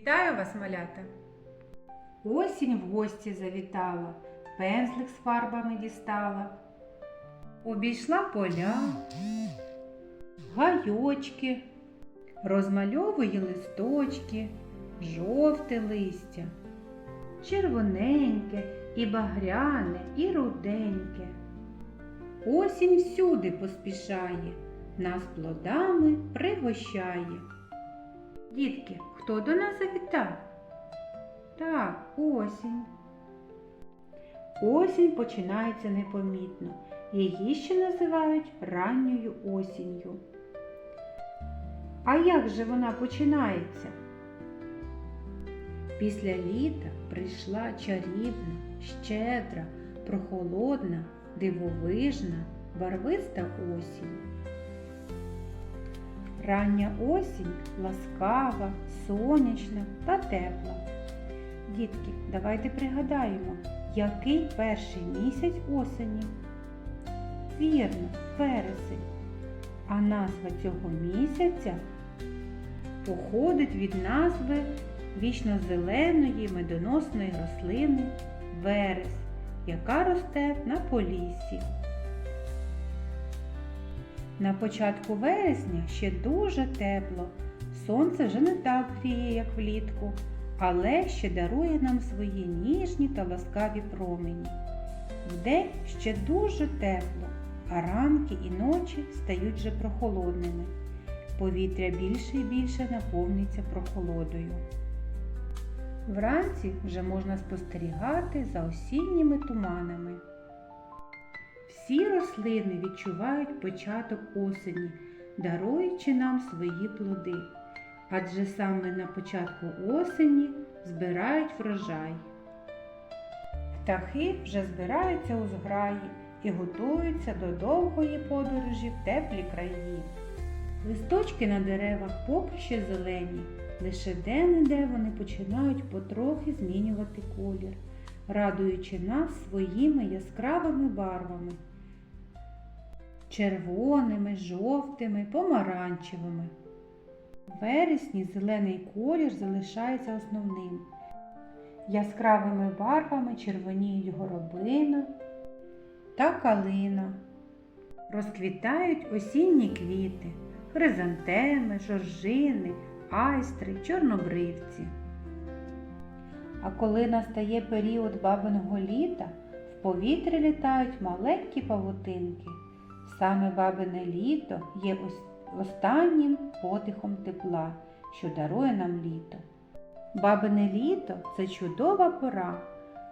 Вітаю вас, малята! Осінь в гості завітала, пензлик з фарбами дістала. Обійшла поля, гайочки, розмальовує листочки, жовте листя, червоненьке і багряне, і руденьке. Осінь всюди поспішає, нас плодами пригощає. Дітки, хто до нас завітав? Так, осінь. Осінь починається непомітно. Її ще називають ранньою осінню. А як же вона починається? Після літа прийшла чарівна, щедра, прохолодна, дивовижна, барвиста осінь. Рання осінь ласкава, сонячна та тепла. Дітки, давайте пригадаємо, який перший місяць осені? Вірно, вересень. А назва цього місяця походить від назви вічно-зеленої медоносної рослини верес, яка росте на поліссі. На початку вересня ще дуже тепло. Сонце вже не так гріє, як влітку, але ще дарує нам свої ніжні та ласкаві промені. Вдень ще дуже тепло, а ранки і ночі стають вже прохолодними. Повітря більше і більше наповниться прохолодою. Вранці вже можна спостерігати за осінніми туманами. Всі рослини відчувають початок осені, даруючи нам свої плоди. Адже саме на початку осені збирають врожай. Птахи вже збираються у зграї і готуються до довгої подорожі в теплі краї. Листочки на деревах поки ще зелені, лише де-не-де вони починають потрохи змінювати колір, радуючи нас своїми яскравими барвами червоними, жовтими, помаранчевими. В вересні зелений колір залишається основним. Яскравими барвами червоніють горобина та калина. Розквітають осінні квіти, хризантеми, жоржини, айстри, чорнобривці. А коли настає період бабиного літа, в повітрі літають маленькі павутинки. Саме бабине літо є останнім подихом тепла, що дарує нам літо. Бабине літо це чудова пора,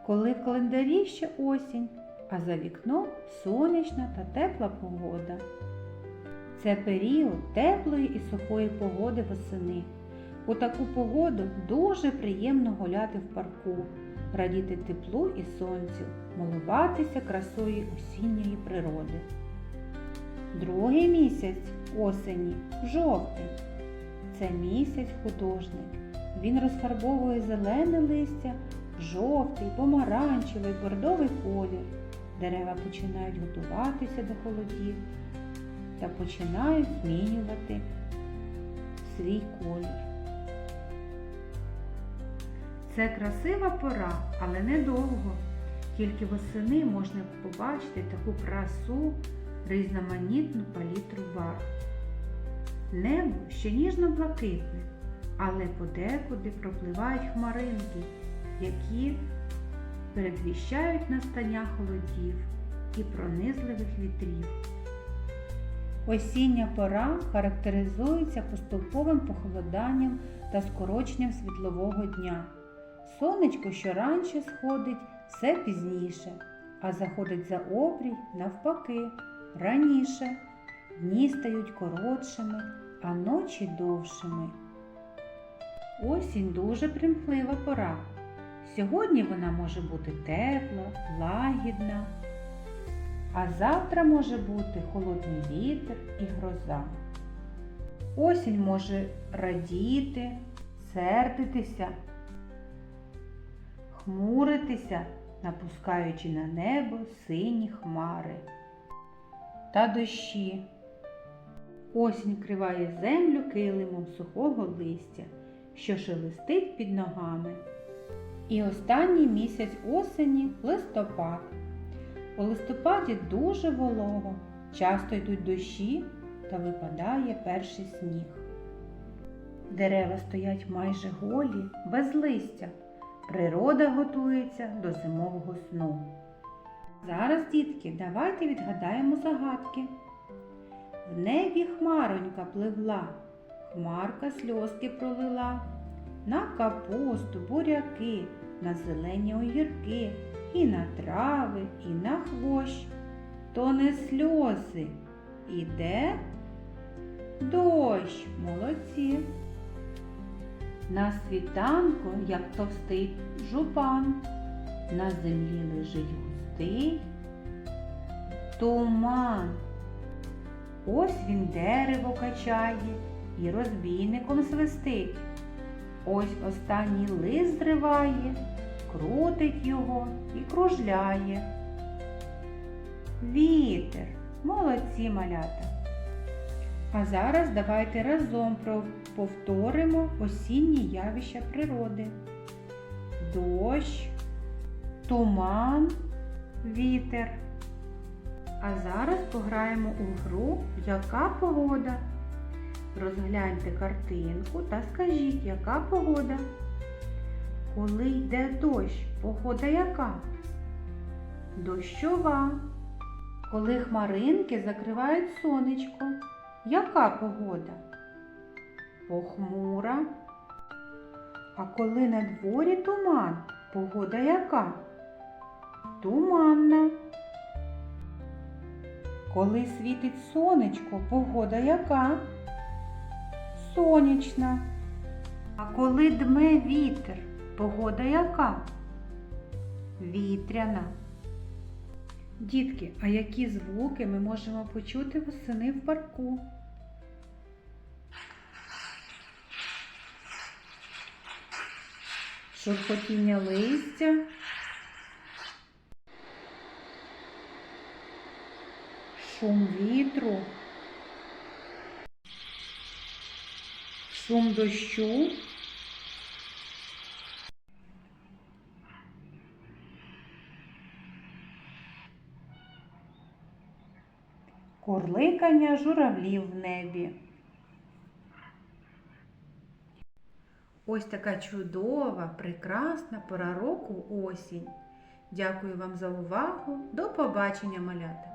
коли в календарі ще осінь, а за вікном сонячна та тепла погода. Це період теплої і сухої погоди восени. У таку погоду дуже приємно гуляти в парку, радіти теплу і сонцю, милуватися красою осінньої природи. Другий місяць осені жовтий. Це місяць художник. Він розфарбовує зелене листя, жовтий, помаранчевий, бордовий колір. Дерева починають готуватися до холодів та починають змінювати свій колір. Це красива пора, але недовго. Тільки восени можна побачити таку красу різноманітну палітру барв. Небо ще ніжно-блакитне, але подекуди пропливають хмаринки, які передвіщають настання холодів і пронизливих вітрів. Осіння пора характеризується поступовим похолоданням та скороченням світлового дня. Сонечко щоранше сходить все пізніше, а заходить за обрій навпаки раніше. Дні стають коротшими, а ночі довшими. Осінь дуже примхлива пора. Сьогодні вона може бути тепла, лагідна, а завтра може бути холодний вітер і гроза. Осінь може радіти, сердитися, хмуритися, напускаючи на небо сині хмари та дощі. Осінь криває землю килимом сухого листя, що шелестить під ногами. І останній місяць осені листопад. У листопаді дуже волого, часто йдуть дощі та випадає перший сніг. Дерева стоять майже голі, без листя. Природа готується до зимового сну. Зараз, дітки, давайте відгадаємо загадки. В небі хмаронька пливла, хмарка сльозки пролила, на капусту, буряки, на зелені огірки, і на трави, і на хвощ. То не сльози. Іде дощ, молодці. На світанку, як товстий жупан, на землі лежить густий туман. Ось він дерево качає і розбійником свистить. Ось останній лист зриває, крутить його і кружляє. Вітер, молодці малята. А зараз давайте разом повторимо осінні явища природи. Дощ, туман, вітер. А зараз пограємо у гру Яка погода? Розгляньте картинку та скажіть, яка погода? Коли йде дощ, погода яка? Дощова. Коли хмаринки закривають сонечко, яка погода? Похмура. А коли на дворі туман, погода яка? Туманна. Коли світить сонечко, погода яка? Сонячна. А коли дме вітер, погода яка? Вітряна. Дітки, а які звуки ми можемо почути восени в парку? Шурхотіння листя. Шум вітру. Шум дощу. Курликання журавлів в небі. Ось така чудова, прекрасна пора року осінь. Дякую вам за увагу. До побачення, малята!